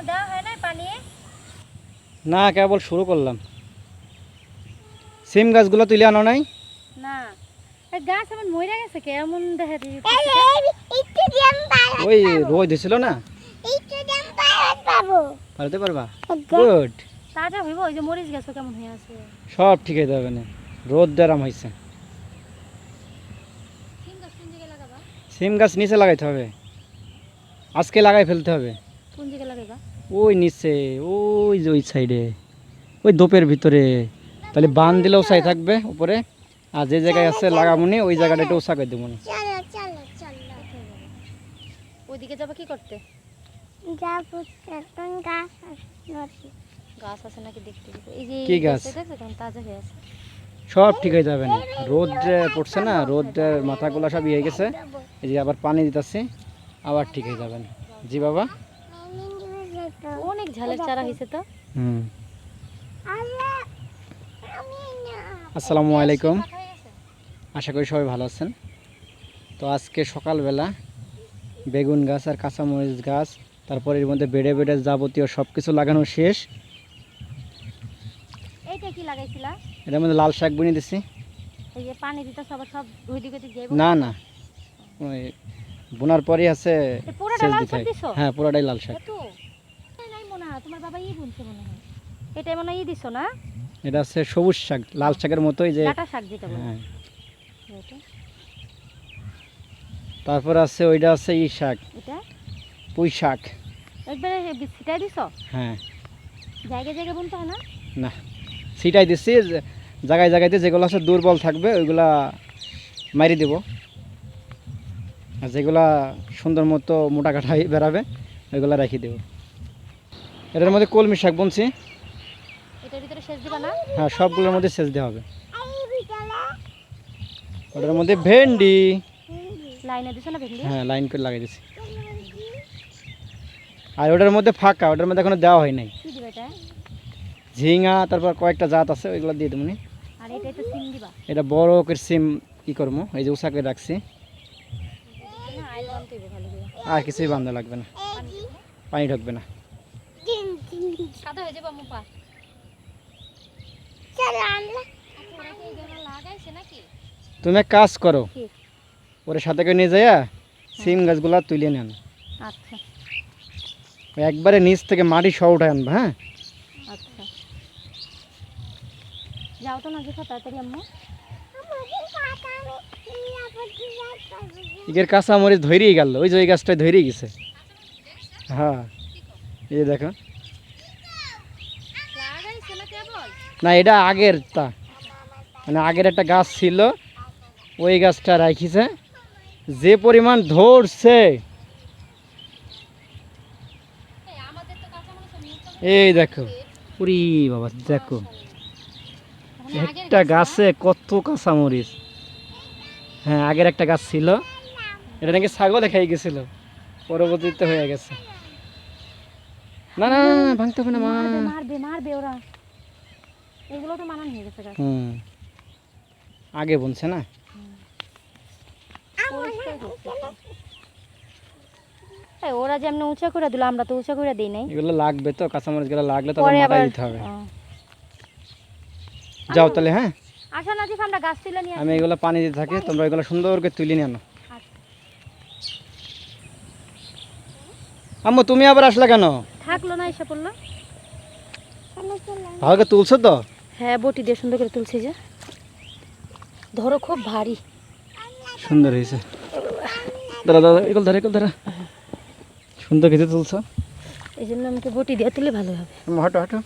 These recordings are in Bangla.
এখনও দেওয়া হয় নাই পানি? না কেবল শুরু করলাম। সিম গাছগুলো তুলে আনো নাই? না। গাছ এমন মরে গেছে কেমন দেখা দিই ওই রোদ না? পারতে পারবা? গুড তাজা হইব ওই যে মরিচ গেছে কেমন হয়ে আছে। সব ঠিক হয়ে যাবে না। রোদ দেরাম হয়েছে সিম গাছ কোন জায়গায় লাগাবা? সিম গাছ নিচে লাগাইতে হবে। আজকে লাগাই ফেলতে হবে। কোন জায়গায় লাগাইবা ওই নিচে ওই যে ওই সাইডে ওই দোপের ভিতরে। তাহলে বান দিলেও সাই থাকবে উপরে আর যে জায়গায় আছে লাগামুনি ওই জায়গাটা একটু উষা করে দেবো না। ওইদিকে যাবা কি করতে? গাছ আছে নাকি দেখতে এই যে কি গাছ? গাছটা দেখছ কেমন তাজা হয়ে আছে। সব ঠিক হয়ে যাবে না। রোদ পড়ছে না রোদ মাথাগুলো সব ইয়ে গেছে। এই যে আবার পানি দিতেছি আবার ঠিক হয়ে যাবে না। জি বাবা? অনেক ঝালের চারা হয়েছে তো। হুম। আসসালামু আলাইকুম? আশা করি সবাই ভালো আছেন। তো আজকে সকালবেলা বেগুন গাছ আর কাঁচামরিচ গাছ তারপর এর মধ্যে বেডে বেডে যাবতীয় সব কিছু লাগানো শেষ। এইটা কি লাগাইছিলা? এটার মধ্যে লাল শাক বুনে দিছি। এই যে পানি দিতে সবার সব ধুই দিকে যাইব? না না। ওই বোনার পরই আছে হয়। দিছো? হ্যাঁ পুরোটাই লাল শাক। তোমার বাবা ই বুনছে মনে হয়। এটা মনে ই দিছো না? এটা আছে সবুজ শাক লাল শাকের মতোই যে ডাটা শাক যেটা বলে। হ্যাঁ। তারপর আছে ওইটা আছে ই শাক। এটা? পুঁই শাক। একবারে ছিটাই দিছো? হ্যাঁ। জায়গায় জায়গায় বুনতে হয় না? না দিচ্ছি জায়গায় জায়গাতে যেগুলো আছে দুর্বল থাকবে ওইগুলা মারি দেব। আর যেগুলা সুন্দর মতো মোটা কাঠাই বেরাবে ওইগুলা রেখে দেব। এটার মধ্যে কলমি শাক বুনছি। এটার ভিতরে শেষ দিবা না? হ্যাঁ সবগুলোর মধ্যে সেচ দেওয়া হবে। ওটার মধ্যে ভেন্ডি। লাইনে দিছো না ভেন্ডি? হ্যাঁ লাইন করে লাগাই দিছি। আর ওটার মধ্যে ফাঁকা ওটার মধ্যে এখনও দেওয়া হয় নাই। কি ঝিঙা তারপর কয়েকটা জাত আছে ওইগুলো দিয়ে দেবো নি। এটা তো সিম দিবা? এটা বড় করে সিম ই করব এই যে উষা করে রাখছি। আর কিছুই বান্ধা লাগবে না। পানি ঢুকবে না। সাদা হয়ে যাবে মুপা। লাগাইছে তুমি এক কাজ করো? ওরে সাথে করে নিয়ে যাইয়া সিম গাছগুলা তুলে নেন আচ্ছা। একবারে নিচ থেকে মাটি সহ উঠায় আনবা হ্যাঁ? আচ্ছা। যাও তো না দেখো তাড়াতাড়ি আম্মু। ইগের কাঁচা মরিচ ধরেই গেল ওই যে ওই গাছটা ধরেই গেছে। হ্যাঁ এই দেখো। না, এটা আগের তা মানে আগের একটা গাছ ছিল, ওই গাছটা রাখিছে। যে পরিমাণ ধরছে। এই দেখো পুরি বাবা, দেখো। একটা গাছে কত কাঁচামরিচ। হ্যাঁ আগের একটা গাছ ছিল। এটা নাকি ছাগলে খাই গেছিল। পরবর্তীতে হয়ে গেছে। না না ভাঙতে হবে না মারবে মারবে ওরা। এগুলো তো মানান হয়ে গেছে গাছ। হুম। আগে বলছে না। এই, ওরা যেমন উঁচা করে দিল আমরা তো উঁচা করে দিই নাই। এগুলো লাগবে তো কাঁচামরিচগুলো লাগলে তো পরে মাথায় দিতে হবে। যাও তাহলে হ্যাঁ? আসো নাজিফ আমরা গাছ তুলে নিয়ে আমি এগুলো পানি দিতে থাকি তোমরা এগুলো সুন্দর করে তুলে নিয়ে আনো। আচ্ছা। আম্মু তুমি আবার আসলে কেন? থাকল না এসে পড়ল। ভালো করে তুলছো তো? হ্যাঁ বটি দিয়ে সুন্দর করে তুলছি যে। ধরো খুব ভারী। সুন্দর হয়েছে। দাদা দাদা এগুলো ধরে এগুলো ধরা। সুন্দর খেতে তুলছো। এই জন্য আমাকে বটি দিয়ে তুলে ভালো হবে। হাঁটো হাঁটো।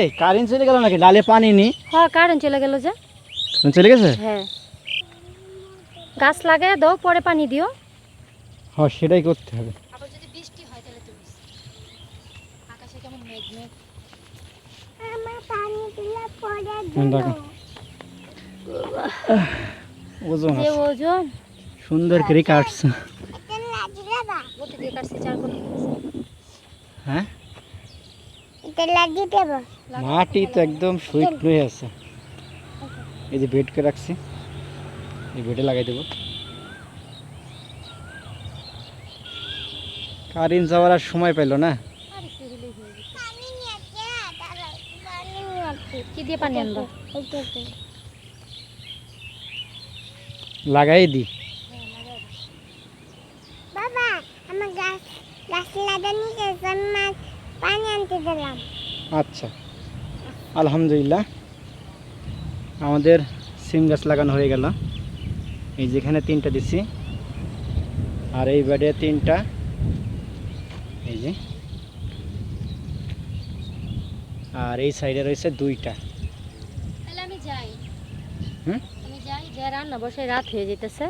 এই কারেন্ট চলে গেল নাকি? ডালে পানি নি হ্যাঁ কারেন্ট চলে গেল যে। কারেন্ট চলে গেছে? হ্যাঁ। গাছ লাগায় দাও পরে পানি দিও। হ্যাঁ সেটাই করতে হবে আবার যদি বৃষ্টি হয় তাহলে তো আকাশে কেমন মেঘ মেঘ হুম, দেখো ওজন যে ওজন। সুন্দর করে কাটছে। হ্যাঁ? মাটি তো একদম হয়ে আছে। এই যে বেড করে রাখছি। এই বেডে লাগাই দেবো। কারেন্ট যাওয়ার আর সময় পেল না আর একটু হলেই হয়ে যেত। কি দিয়ে পানি আনব লাগাই দি। বাবা আমার গাছ গাছ লাগানি মাছ পানি আনতে দিলাম। আচ্ছা। আলহামদুলিল্লাহ। আমাদের সিম গাছ লাগানো হয়ে গেল। এই যেখানে তিনটা দিছি। আর এই বেডে তিনটা। এই যে। আর এই সাইডে রয়েছে দুইটা। আমি যাই। হুম? আমি যাই যে রান্না বসে রাত হয়ে যেতেছে।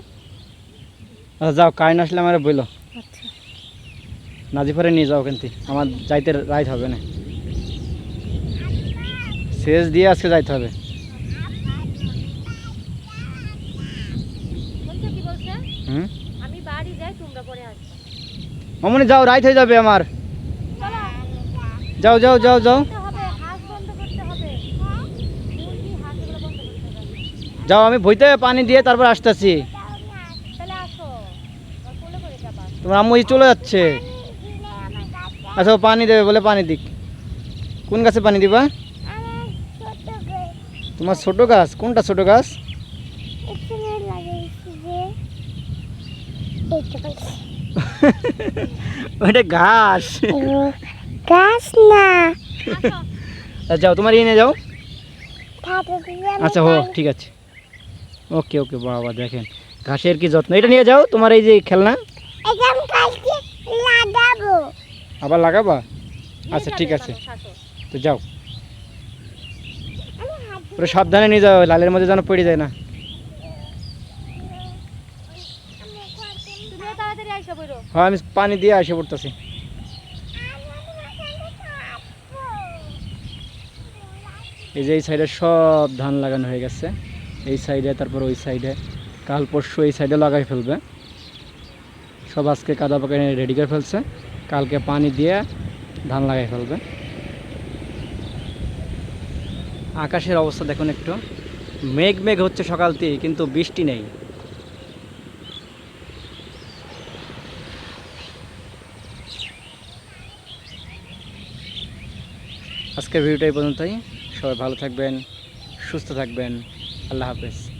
আচ্ছা যাও কারেন্ট আসলে আমার বলল আচ্ছা। নাজিফারে নিয়ে যাও কিন্তু আমার যাইতে রাইত হবে না। শেষ দিয়ে আজকে যাইতে হবে। বলছো কি বলছে? হুম? আমি বাড়ি যাই তোমরা পরে আসবে। অমনি যাও রাইত হয়ে যাবে আমার। যাও যাও যাও। যাও করতে হবে হাঁস বন্ধ করতে হবে মুরগি হাঁসগুলো বন্ধ করতে হবে যাও আমি ভইতে পানি দিয়ে তারপর আসতেছি। তোমার আম্মু চলে যাচ্ছে। আচ্ছা পানি দেবে বলে পানি দিক। কোন গাছে পানি দিবা? তোমার ছোট গাছ কোনটা ছোট গাছ? ওইটা ঘাস। গাছ না। আচ্ছা, যাও তোমার নিয়ে যাও। আচ্ছা হো ঠিক আছে। ওকে ওকে বাবা দেখেন। ঘাসের কি যত্ন? এটা নিয়ে যাও তোমার এই যে খেলনা। এটা কালকে লাগাবো। আবার লাগাবা? আচ্ছা ঠিক আছে। তো যাও। পুরো সাবধানে নিয়ে যাও লালের মধ্যে যেন পড়ে যায় না। হ্যাঁ আমি পানি দিয়ে আসে পড়তেছি। এই যে এই সাইডে সব ধান লাগানো হয়ে গেছে। এই সাইডে, তারপর ওই সাইডে। কাল পরশু এই সাইডে লাগাই ফেলবে। সব আজকে কাদা পাকা রেডি করে ফেলছে। কালকে পানি দিয়ে ধান লাগাই ফেলবে। আকাশের অবস্থা দেখুন একটু। মেঘ মেঘ হচ্ছে সকাল থেকে, কিন্তু বৃষ্টি নেই। আজকের ভিডিওটা এই পর্যন্তই। সবাই ভালো থাকবেন, সুস্থ থাকবেন। আল্লাহ হাফেজ।